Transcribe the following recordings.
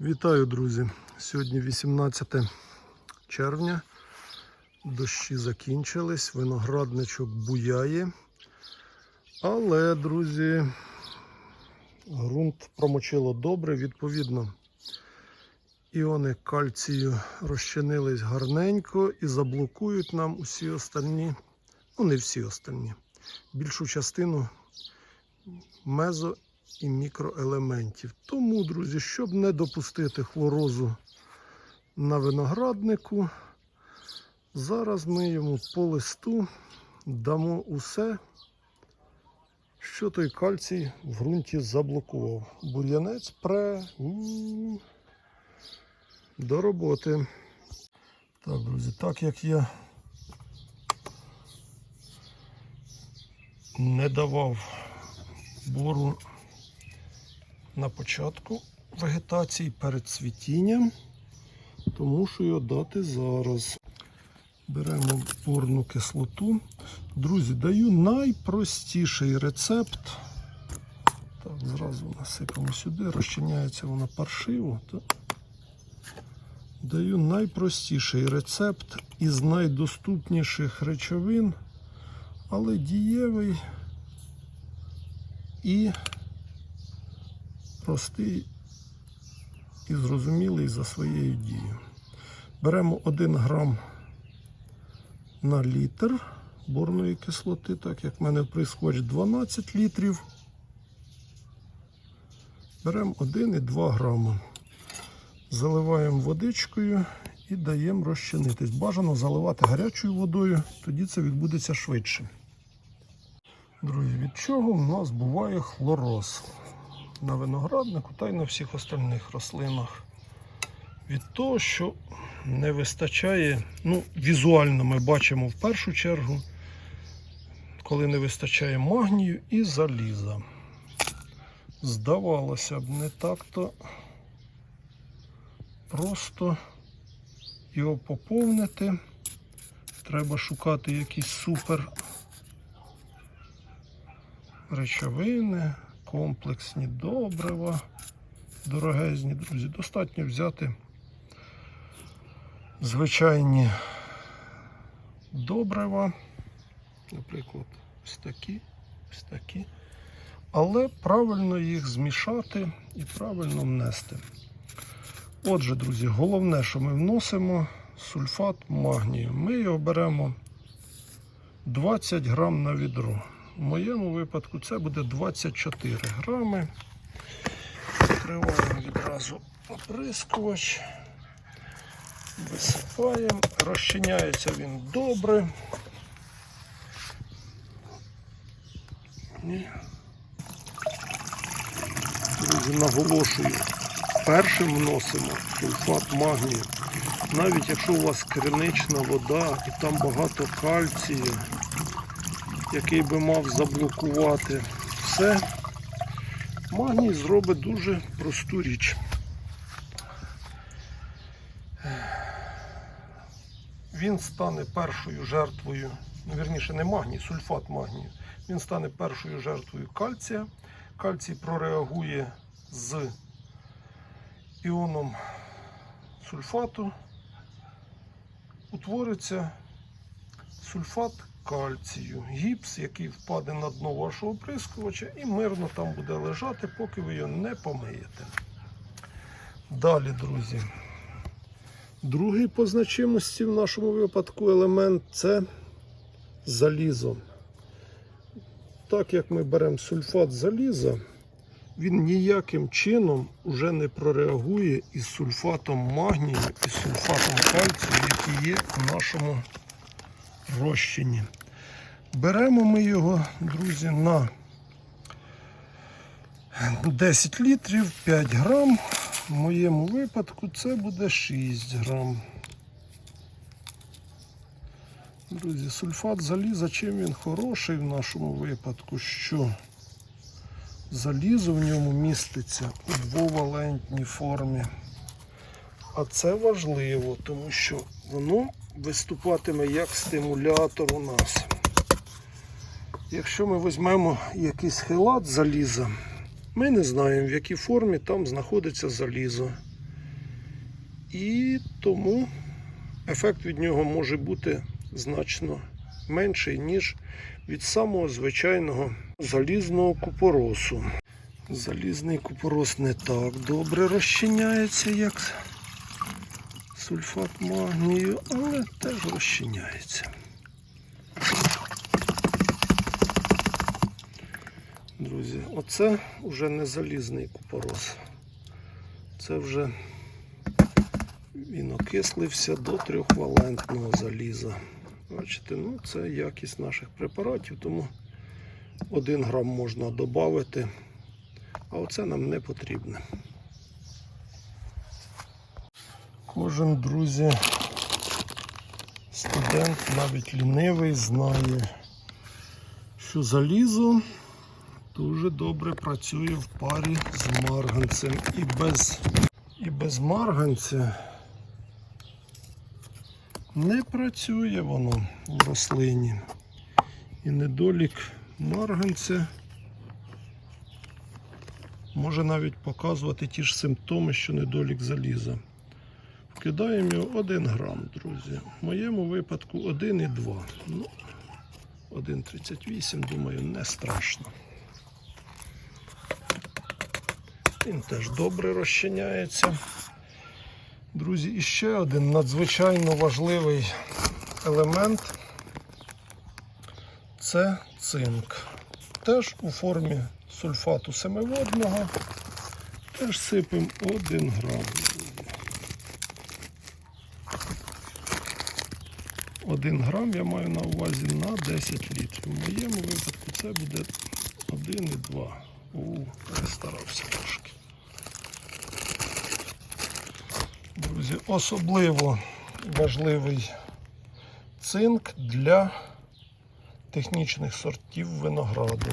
Вітаю, друзі! Сьогодні 18 червня. Дощі закінчились, виноградничок буяє. Але, друзі, ґрунт промочило добре, відповідно. Іони кальцію розчинились гарненько і заблокують нам усі остальні, ну не всі остальні, більшу частину мезо і мікроелементів. Тому, друзі, щоб не допустити хлорозу на винограднику, зараз ми йому по листу дамо усе, що той кальцій в ґрунті заблокував. Бур'янець пре до роботи. Так, друзі, так як я не давав бору на початку вегетації перед цвітінням, тому що його дати зараз. Беремо борну кислоту. Друзі, даю найпростіший рецепт. Так, зразу насипемо сюди, розчиняється вона паршиво. Так. Даю найпростіший рецепт із найдоступніших речовин, але дієвий і простий і зрозумілий за своєю дією. Беремо 1 грам на літр борної кислоти, так як в мене прискоч 12 літрів. Беремо 1,2 грама. Заливаємо водичкою і даємо розчинитись. Бажано заливати гарячою водою, тоді це відбудеться швидше. Друзі, від чого в нас буває хлороз? На винограднику та й на всіх остальних рослинах. Від того, що не вистачає, ну, візуально ми бачимо в першу чергу, коли не вистачає магнію і заліза. Здавалося б, не так-то просто його поповнити. Треба шукати якісь супер речовини, комплексні добрива, дорогезні, друзі. Достатньо взяти звичайні добрива, наприклад, ось такі, ось такі. Але правильно їх змішати і правильно внести. Отже, друзі, головне, що ми вносимо сульфат магнію. Ми його беремо 20 грам на відро. В моєму випадку це буде 24 грами. Відкриваємо відразу оприскувач, висипаємо, розчиняється він добре. І, наголошую, першим вносимо сульфат магнію. Навіть якщо у вас кринична вода і там багато кальцію, який би мав заблокувати все, магній зробить дуже просту річ. Він стане першою жертвою, ну вірніше не магній, сульфат магнію. Він стане першою жертвою кальція. Кальцій прореагує з іоном сульфату. Утвориться сульфат кальцію, гіпс, який впаде на дно вашого оприскувача і мирно там буде лежати, поки ви його не помиєте. Далі, друзі. Другий по значимості в нашому випадку елемент це залізо. Так як ми беремо сульфат заліза, він ніяким чином уже не прореагує із сульфатом магнію і сульфатом кальцію, які є в нашому розчині. Беремо ми його, друзі, на 10 літрів 5 грам. В моєму випадку це буде 6 грам. Друзі, сульфат заліза, чим він хороший в нашому випадку, що залізо в ньому міститься у двовалентній формі. А це важливо, тому що воно виступатиме як стимулятор у нас. Якщо ми візьмемо якийсь хилат заліза, Ми не знаємо, в якій формі там знаходиться залізо. І тому ефект від нього може бути значно менший, ніж від самого звичайного залізного купоросу. Залізний купорос не так добре розчиняється, як сульфат магнію, але теж розчиняється. Друзі, оце вже не залізний купорос. Це вже він окислився до трьохвалентного заліза. Бачите, ну це якість наших препаратів, тому 1 грам можна додати, а оце нам не потрібне. Кожен, друзі, студент, навіть лінивий, знає, що залізо дуже добре працює в парі з марганцем. І без, і без марганця не працює воно в рослині. І недолік марганця може навіть показувати ті ж симптоми, що недолік заліза. Вкидаємо його 1 грам, друзі. В моєму випадку 1,2. Ну, 1,38, думаю, не страшно. Він теж добре розчиняється. Друзі, і ще один надзвичайно важливий елемент це цинк. Теж у формі сульфату семиводного. Теж сипемо 1 грам. 1 грам я маю на увазі на 10 літрів. В моєму випадку це буде 1,2. У, перестарався трошки. Друзі, особливо важливий цинк для технічних сортів винограду.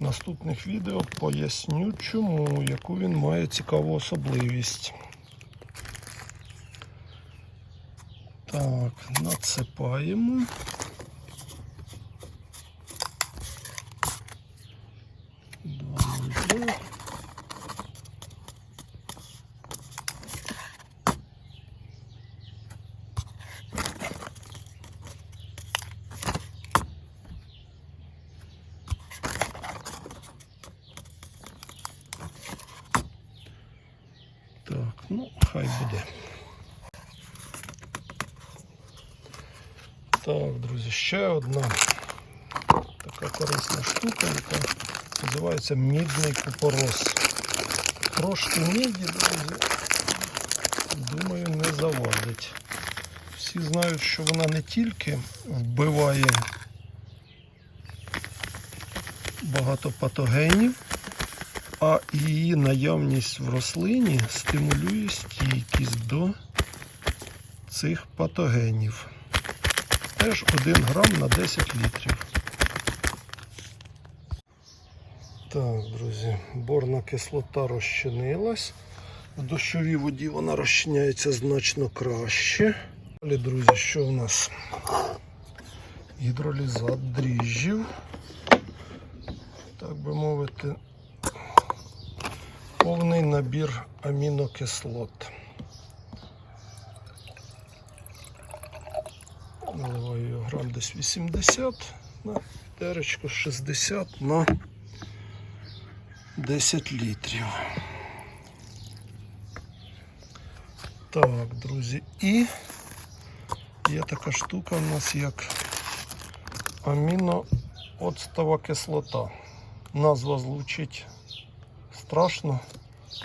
Наступних відео поясню чому, яку він має цікаву особливість. Так, надсипаємо. Два. Так, ну, хай буде. Так, друзі, ще одна така корисна штука, яка називається мідний купорос. Трошки міді, друзі, думаю, не завадить. Всі знають, що вона не тільки вбиває багато патогенів, а її наявність в рослині стимулює стійкість до цих патогенів. Теж 1 грам на 10 літрів. Так, друзі, борна кислота розчинилась. В дощовій воді вона розчиняється значно краще. Далі, друзі, що у нас? Гідролізат дріжджів. Так би мовити, повний набір амінокислот. Наливаю грам десь 80 на терочку 60 на 10 літрів. Так, друзі, і є така штука у нас як амінооцтова кислота. Назва звучить страшно.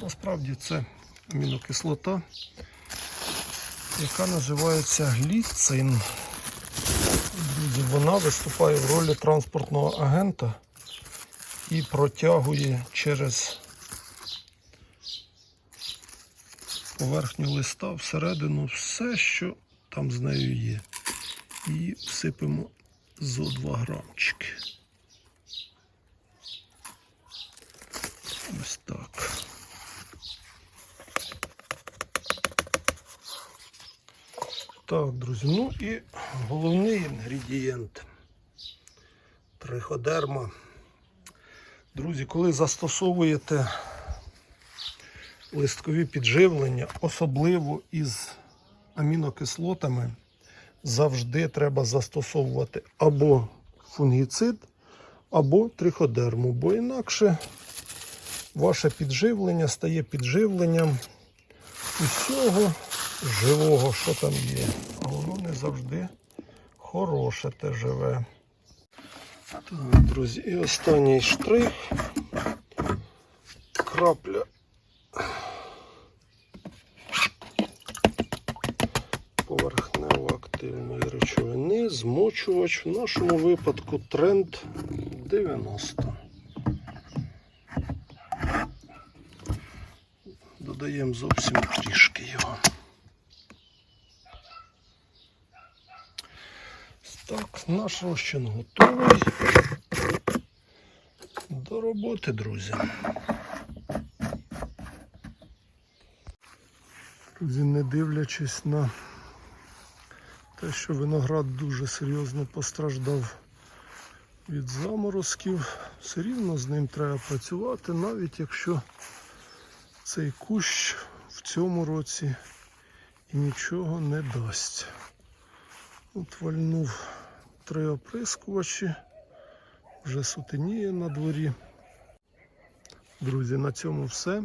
Насправді це амінокислота, яка називається гліцин. Вона виступає в ролі транспортного агента і протягує через поверхню листа всередину все, що там з нею є. І всипемо зо 2 грамчики. Ось так. Так, друзі, ну і головний інгредієнт. Триходерма. Друзі, коли застосовуєте листкові підживлення, особливо із амінокислотами, завжди треба застосовувати або фунгіцид, або триходерму, бо інакше ваше підживлення стає підживленням усього живого, що там є. А воно не завжди хороше те живе. Так, друзі, і останній штрих. Крапля. Поверхнево-активної речовини, змочувач, в нашому випадку тренд 90. Додаємо зовсім трішки його. Так, наш розчин готовий. До роботи, друзі. Друзі, не дивлячись на те, що виноград дуже серйозно постраждав від заморозків, все рівно з ним треба працювати, навіть якщо цей кущ в цьому році і нічого не дасть. От вальнув три оприскувачі, вже сутеніє на дворі. Друзі, на цьому все.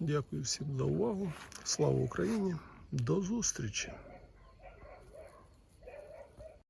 Дякую всім за увагу. Слава Україні! До зустрічі!